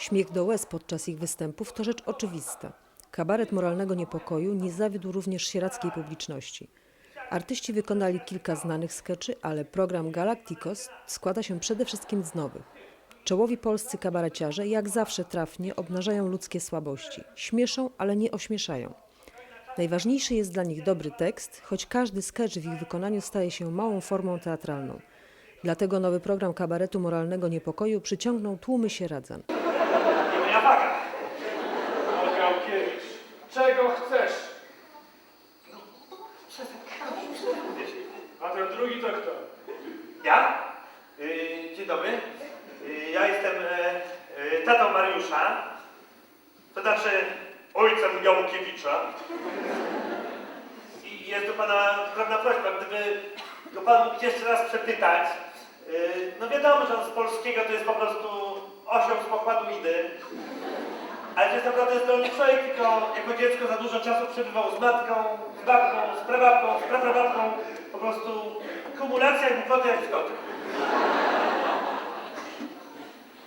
Śmiech do łez podczas ich występów to rzecz oczywista. Kabaret moralnego niepokoju nie zawiódł również sierackiej publiczności. Artyści wykonali kilka znanych skeczy, ale program Galacticos składa się przede wszystkim z nowych. Czołowi polscy kabareciarze jak zawsze trafnie obnażają ludzkie słabości. Śmieszą, ale nie ośmieszają. Najważniejszy jest dla nich dobry tekst, choć każdy sketch w ich wykonaniu staje się małą formą teatralną. Dlatego nowy program kabaretu moralnego niepokoju przyciągnął tłumy sieradzan. Nie moja waga. Gałkiewicz, czego chcesz? A ten drugi to kto? Ja? Yy, dzień dobry. Yy, ja jestem e, e, tatą Mariusza. To znaczy ojcem Jałkiewicza. I jest do pana pewna prośba, gdyby go pan mógł jeszcze raz przepytać. Yy, no wiadomo, że on z polskiego to jest po prostu osioł z pokładu idy. Ale to jest naprawdę zdolny człowiek, tylko jako dziecko za dużo czasu przebywał z matką, z babką, z prababką, z praprababką. Po prostu kumulacja i głupoty jak w koty.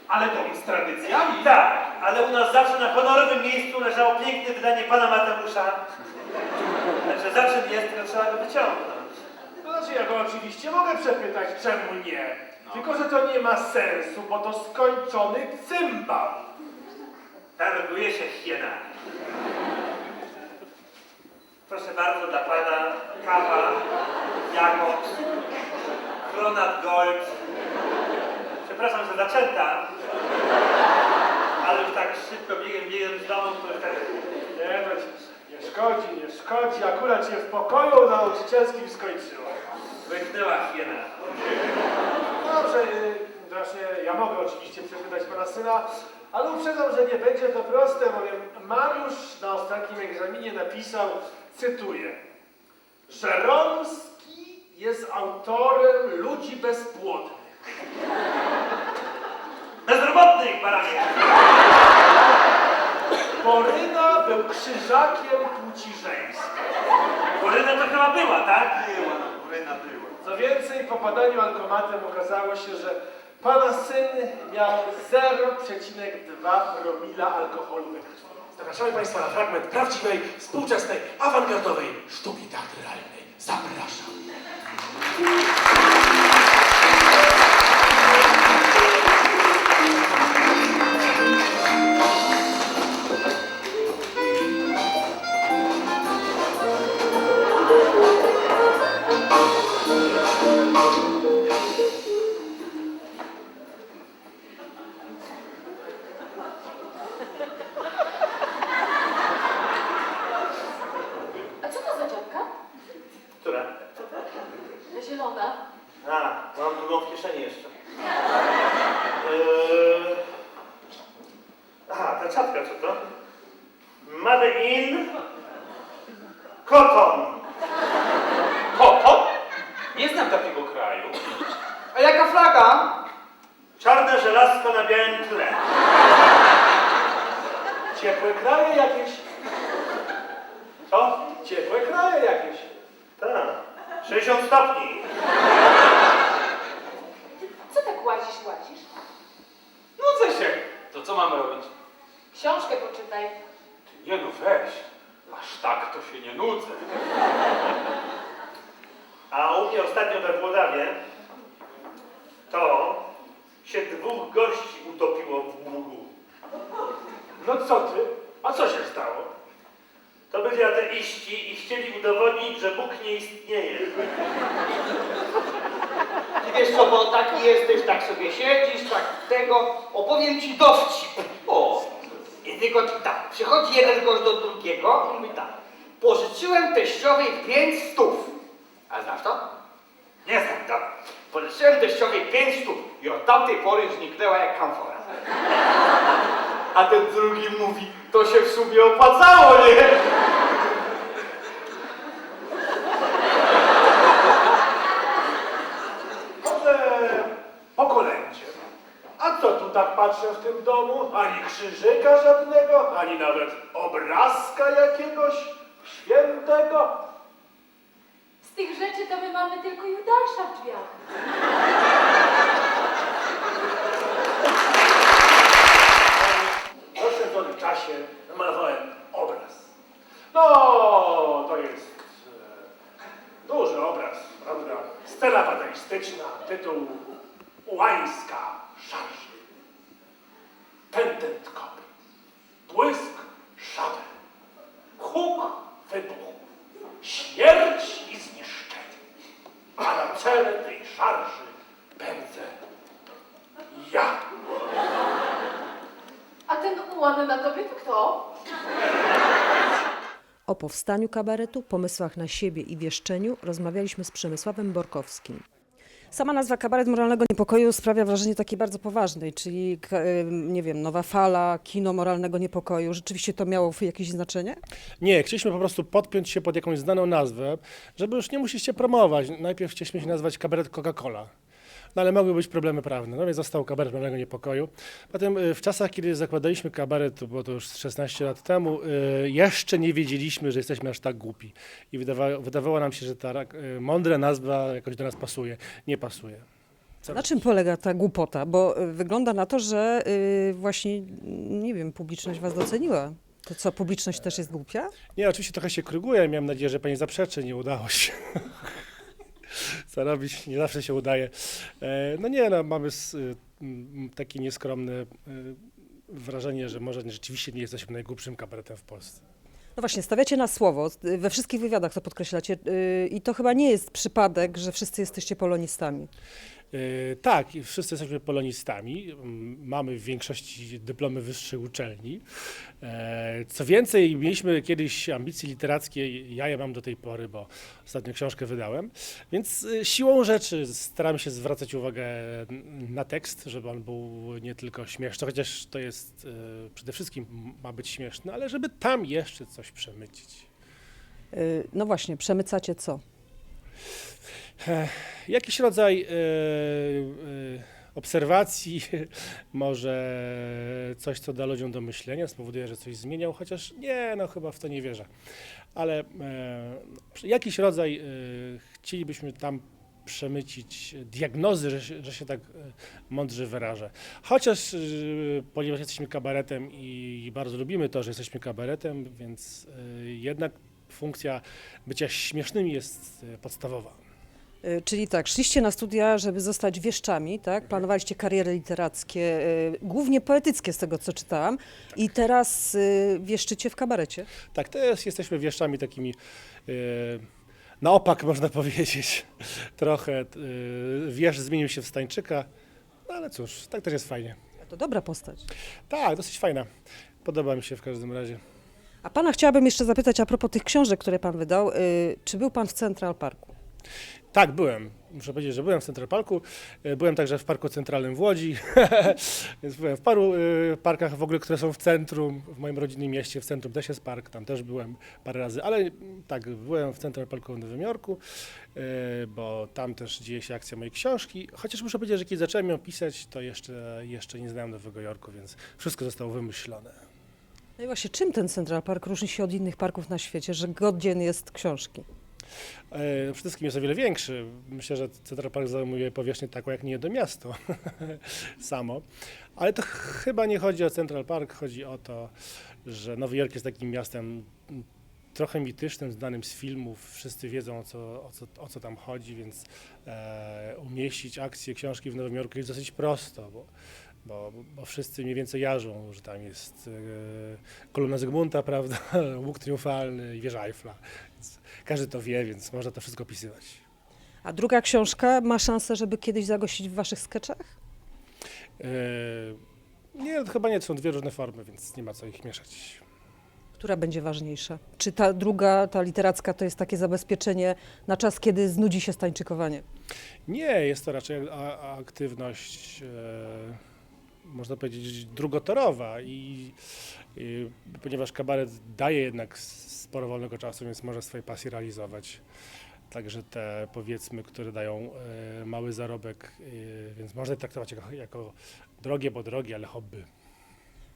Ale dom z tradycjami. Tak, ale u nas zawsze na honorowym miejscu leżało piękne wydanie pana Mateusza. Także za czym jest, to trzeba go wyciągnąć. To znaczy, ja go oczywiście mogę przepytać, czemu nie. Tylko, że to nie ma sensu, bo to skończony cymbał. Targuje się hiena. Proszę bardzo, dla pana kawa, jagod, kronat gold. Przepraszam, że zaczęta, ale już tak szybko biegiem, biegiem z domu, to już tak... Nie, ci nie szkodzi, nie szkodzi. Akurat się w pokoju nauczycielskim skończyło. Wyknęła hiena. Dobrze, y, właśnie ja mogę oczywiście przepytać pana syna, ale uprzedzam, że nie będzie to proste, bowiem Mariusz na ostatnim egzaminie napisał, cytuję, że Romski jest autorem ludzi bezpłodnych. Bezrobotnych, baranie! Boryna był krzyżakiem płci żeńskiej. Koryna to chyba była, tak? Była, no, Boryna była. Co więcej, po badaniu alkomatem okazało się, że pana syn miał 0,2 promila alkoholu we krwi. Zapraszamy Państwa na fragment prawdziwej, współczesnej, awangardowej sztuki teatralnej. Zapraszam. A Cotton. Koto? Nie znam takiego kraju. A jaka flaga? Czarne żelazko na białym tle. Ciepłe kraje jakieś? Co? Ciepłe kraje jakieś. Tak. 60 stopni. Co tak łazisz, łazisz? Nudzę się. To co mamy robić? Książkę poczytaj. Ty nie no weź. Aż tak to się nie nudzę. A u mnie ostatnio we Włodawie to się dwóch gości utopiło w długu. No co ty? A co się stało? To byli ateiści i chcieli udowodnić, że Bóg nie istnieje. Ty wiesz co, bo taki jesteś, tak sobie siedzisz, tak tego, opowiem ci dowcip. O, i tylko tak, przychodzi jeden gość do drugiego i mówi tak, pożyczyłem teściowej pięć stów. A znasz to? Nie znam to. Pożyczyłem teściowej pięć stów i od tamtej pory zniknęła jak kamfora. A ten drugi mówi, to się w sumie opłacało, nie? Tak patrzę w tym domu? Ani krzyżyka żadnego, ani nawet obrazka jakiegoś świętego. Z tych rzeczy to my mamy tylko Judasza w drzwiach. Styczna, tytuł Łańska szarży. Pędent kobiet, błysk szabel, huk wybuchu, śmierć i zniszczenie. A na czele tej szarży pędzę ja. A ten ułany na tobie to kto? O powstaniu kabaretu, pomysłach na siebie i wieszczeniu rozmawialiśmy z Przemysławem Borkowskim. Sama nazwa kabaret moralnego niepokoju sprawia wrażenie takiej bardzo poważnej, czyli nie wiem, nowa fala, kino moralnego niepokoju. Rzeczywiście to miało jakieś znaczenie? Nie, chcieliśmy po prostu podpiąć się pod jakąś znaną nazwę, żeby już nie musieć się promować. Najpierw chcieliśmy się nazwać kabaret Coca-Cola. No ale mogły być problemy prawne. No więc został kabaret moralnego niepokoju. Potem y, w czasach, kiedy zakładaliśmy kabaret, to było to już 16 lat temu, y, jeszcze nie wiedzieliśmy, że jesteśmy aż tak głupi. I wydawa wydawało nam się, że ta y, mądra nazwa jakoś do nas pasuje. Nie pasuje. Co- Na czym polega ta głupota? Bo wygląda na to, że właśnie, nie wiem, publiczność was doceniła. To co, publiczność też jest głupia? Nie, oczywiście trochę się kryguje. Miałem nadzieję, że pani zaprzeczy. Nie udało się. Co robić? Nie zawsze się udaje. E, No nie, no, mamy y, takie nieskromne y, wrażenie, że może rzeczywiście nie jesteśmy najgłupszym kabaretem w Polsce. No właśnie, stawiacie na słowo. We wszystkich wywiadach to podkreślacie. y, I to chyba nie jest przypadek, że wszyscy jesteście polonistami. E, Tak, wszyscy jesteśmy polonistami. M, Mamy w większości dyplomy wyższych uczelni. E, Co więcej, mieliśmy kiedyś ambicje literackie. Ja je mam do tej pory, bo ostatnio książkę wydałem. Więc e, siłą rzeczy staramy się zwracać uwagę na tekst, żeby on był nie tylko śmieszny, chociaż to jest e, przede wszystkim ma być śmieszny, ale żeby tam jeszcze coś przemycić. Y, No właśnie, przemycacie co? Jakiś rodzaj e, e, obserwacji, może coś, co da ludziom do myślenia, spowoduje, że coś zmienią, chociaż nie, no chyba w to nie wierzę. Ale e, jakiś rodzaj chcielibyśmy tam przemycić diagnozy, że się, że się tak mądrze wyrażę. Chociaż ponieważ jesteśmy kabaretem i bardzo lubimy to, że jesteśmy kabaretem, więc jednak funkcja bycia śmiesznymi jest e, podstawowa. Y, Czyli tak, szliście na studia, żeby zostać wieszczami, tak? Planowaliście kariery literackie, y, głównie poetyckie z tego, co czytałam. I teraz y, wieszczycie w kabarecie. Tak, teraz jesteśmy wieszczami takimi e, na opak, można powiedzieć. Trochę e, wiesz zmienił się w Stańczyka, no ale cóż, tak też jest fajnie. To dobra postać. Tak, dosyć fajna. Podoba mi się w każdym razie. A pana chciałabym jeszcze zapytać a propos tych książek, które pan wydał. y, Czy był pan w Central Parku? Tak, byłem. Muszę powiedzieć, że byłem w Central Parku. E, Byłem także w Parku Centralnym w Łodzi, więc byłem w paru e, parkach w ogóle, które są w centrum. W moim rodzinnym mieście w centrum też jest park, tam też byłem parę razy, ale mm, tak, byłem w Central Parku w Nowym Jorku, e, bo tam też dzieje się akcja mojej książki. Chociaż muszę powiedzieć, że kiedy zacząłem ją pisać, to jeszcze, jeszcze nie znałem Nowego Jorku, więc wszystko zostało wymyślone. No i właśnie, czym ten Central Park różni się od innych parków na świecie, że godzien jest książki? E, Przede wszystkim jest o wiele większy. Myślę, że Central Park zajmuje powierzchnię taką jak nie jedno miasto samo. Ale to ch- chyba nie chodzi o Central Park, chodzi o to, że Nowy Jork jest takim miastem trochę mitycznym, znanym z filmów. Wszyscy wiedzą o co, o co, o co tam chodzi, więc e, umieścić akcję książki w Nowym Jorku jest dosyć prosto, bo, bo, bo wszyscy mniej więcej jarzą, że tam jest e, kolumna Zygmunta, prawda, łuk triumfalny i wieża Eiffla. Więc każdy to wie, więc można to wszystko opisywać. A druga książka ma szansę, żeby kiedyś zagościć w waszych sketchach? E, nie, chyba nie, to są dwie różne formy, więc nie ma co ich mieszać. Która będzie ważniejsza? Czy ta druga, ta literacka, to jest takie zabezpieczenie na czas, kiedy znudzi się stańczykowanie? Nie, jest to raczej aktywność, e, można powiedzieć, drugotorowa i, i ponieważ kabaret daje jednak sporo wolnego czasu, więc może swoje pasje realizować. Także te powiedzmy, które dają e, mały zarobek, e, więc można je traktować jako, jako drogie, bo drogie, ale hobby.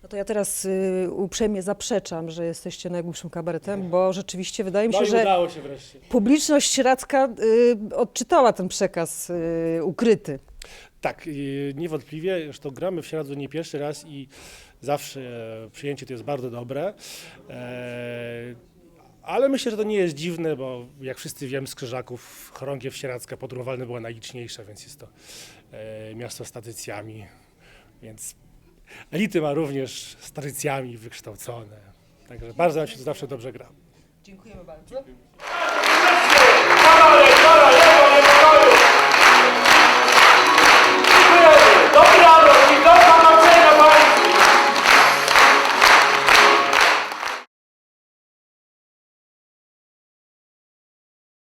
No to ja teraz y, uprzejmie zaprzeczam, że jesteście najgłupszym kabaretem, bo rzeczywiście wydaje mi się, No i że udało się wreszcie. publiczność sieradzka y, odczytała ten przekaz y, ukryty. Tak, niewątpliwie, zresztą gramy w Sieradzu nie pierwszy raz i zawsze e, przyjęcie to jest bardzo dobre. E, Ale myślę, że to nie jest dziwne, bo jak wszyscy wiemy z Krzyżaków, chorągiew sieradzka podróżowalna była najliczniejsza, więc jest to e, miasto z tradycjami, więc elity ma również z tradycjami wykształcone. Także bardzo nam się tu zawsze dobrze gra. Dziękujemy bardzo. Kabaret!